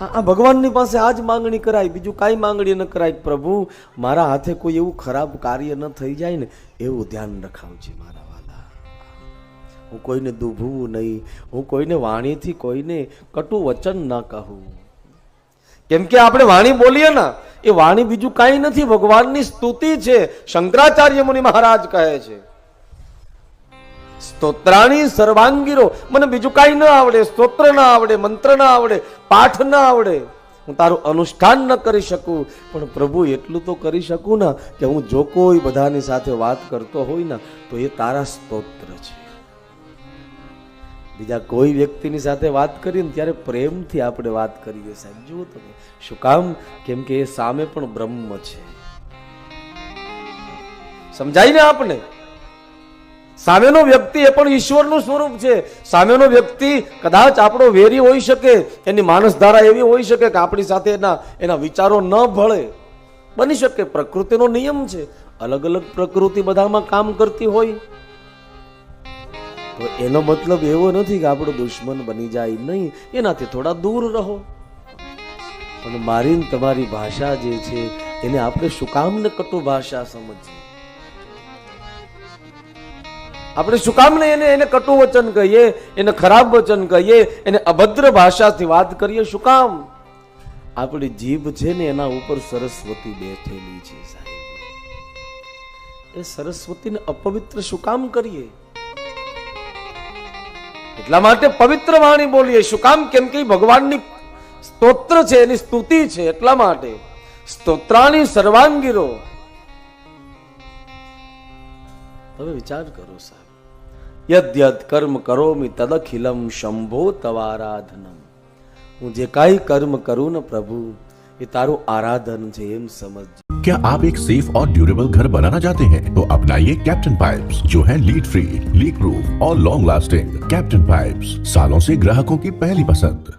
આ ભગવાનની પાસે આ જ માંગણી કરાય, બીજું કાંઈ માંગણી ન કરાય. પ્રભુ, મારા હાથે કોઈ એવું ખરાબ કાર્ય ન થઈ જાય ને, એવું ધ્યાન રખાવજે મારા વાલા. હું કોઈને દુભવું નહીં, હું કોઈને વાણીથી કોઈને કટુ વચન ન કહું. કેમ કે આપણે વાણી બોલીએ ને, એ વાણી બીજું કાંઈ નથી, ભગવાનની સ્તુતિ છે. શંકરાચાર્ય મુનિ મહારાજ કહે છે. સ્તોત્રાણી સર્વાંગીરો. મને બીજું કાંઈ ન આવડે, સ્તોત્ર ન આવડે, મંત્ર ન આવડે, પાઠ ન આવડે. હું તારું અનુષ્ઠાન ન કરી શકું, પણ પ્રભુ એટલું તો કરી શકું ને કે હું જો કોઈ બધાની સાથે વાત કરતો હોય ને, તો એ તારા સ્તોત્ર છે. બીજા કોઈ વ્યક્તિની સાથે વાત કરીએ ને ત્યારે પ્રેમથી આપણે વાત કરીએ સાહેબ. જુઓ તમે, શું કામ? કેમ કે એ સામે પણ બ્રહ્મ છે. સમજાય ને આપણે સામેનો વ્યક્તિ એ પણ ઈશ્વરનું સ્વરૂપ છે. સામેનો વ્યક્તિ કદાચ આપણો વેરી હોઈ શકે, એની માનસધારા એવી હોઈ શકે કે આપણી સાથે એના એના વિચારો ન ભળે. બની શકે, પ્રકૃતિનો નિયમ છે. અલગ અલગ પ્રકૃતિ બધામાં કામ કરતી હોય. તો એનો મતલબ એવો નથી કે આપણો દુશ્મન બની જાય નહીં. એનાથી થોડા દૂર રહો. પણ મારી તમારી ભાષા જે છે, એને આપણે શું કામ કટુ ભાષા સમજીએ? આપણે શું કામ નહીં? એને એને કટુ વચન કહીએ, એને ખરાબ વચન કહીએ, એને અભદ્ર ભાષાથી વાત કરીએ, શું કામ? આપણી જીભ છે ને એના ઉપર સરસ્વતી બેઠેલી છે સાહેબ. એ સરસ્વતીને અપવિત્ર શું કામ કરીએ? એટલા માટે પવિત્ર વાણી બોલીએ, શું કામ? કેમ કે ભગવાનની સ્તોત્ર છે, એની સ્તુતિ છે એટલા માટે. સ્તોત્રાની સર્વાંગીરો. હવે વિચાર કરો સાહેબ યદ્યદ કર્મ કરોમિ તદખિલમ શંભો તવારાધનમ હું જે કાંઈ કર્મ કરું ને પ્રભુ એ તારું આરાધન છે એમ સમજ क्या आप एक सेफ और ड्यूरेबल घर बनाना चाहते हैं तो अपनाइए कैप्टन पाइप्स जो है लीड फ्री लीक प्रूफ और लॉन्ग लास्टिंग कैप्टन पाइप्स सालों से ग्राहकों की पहली पसंद